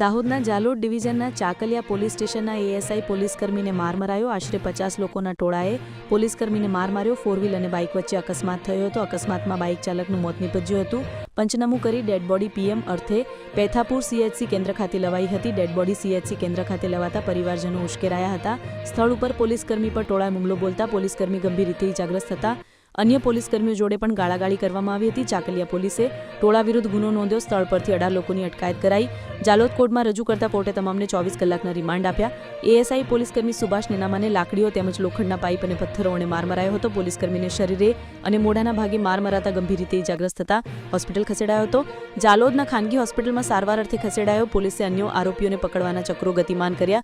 દાહોદના જાલોદ ડિવિઝનના ચાકલિયા પોલીસ સ્ટેશનના એએસઆઈ પોલીસકર્મીને માર મરાયો. આશરે પચાસ લોકોના ટોળાએ પોલીસકર્મીને માર માર્યો. ફોર વ્હીલ અને બાઇક વચ્ચે અકસ્માત થયો હતો. અકસ્માતમાં બાઇક ચાલકનું મોત નીપજ્યું હતું. પંચનામું કરી ડેડ બોડી પીએમ અર્થે પેથાપુર સીએચસી કેન્દ્ર ખાતે લવાઈ હતી. ડેડ બોડી સીએચસી કેન્દ્ર ખાતે લવાતા પરિવારજનો ઉશ્કેરાયા હતા. સ્થળ ઉપર પોલીસકર્મી પર ટોળાએ હુમલો બોલતા પોલીસકર્મી ગંભીર રીતે ઇજાગ્રસ્ત હતા. અન્ય પોલીસકર્મીઓ જોડે પણ ગાળાગાળી કરવામાં આવી હતી. ચાકલિયા પોલીસે ટોળા વિરુદ્ધ ગુનો નોંધ્યો. સ્થળ પરથી અઢાર લોકોની અટકાયત કરાઈ. જાલોદ કોર્ટમાં રજૂ કરતા કોર્ટે તમામને ચોવીસ કલાકના રિમાન્ડ આપ્યા. એએસઆઈ પોલીસકર્મી સુભાષ નેનામાને લાકડીઓ તેમજ લોખંડના પાઇપ અને પથ્થરો વડે માર મરાયો હતો. પોલીસકર્મીને શરીરે અને મોઢાના ભાગે માર મરાતા ગંભીર રીતે ઇજાગ્રસ્ત થતા હોસ્પિટલ ખસેડાયો હતો. જાલોદના ખાનગી હોસ્પિટલમાં સારવાર અર્થે ખસેડાયો. પોલીસે અન્ય આરોપીઓને પકડવાના ચક્રો ગતિમાન કર્યા.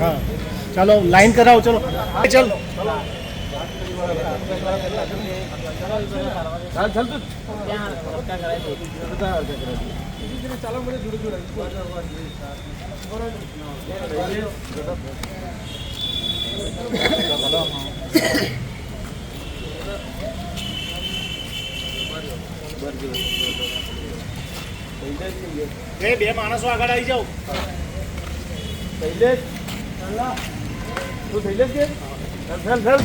હા. ચાલો લાઈન કરાવો ચલો. ચાલ. બે માણસો આગળ આવી જાઓ. શૈલેષ તું શૈલેષ કે? ચાલ ચાલ ચાલ.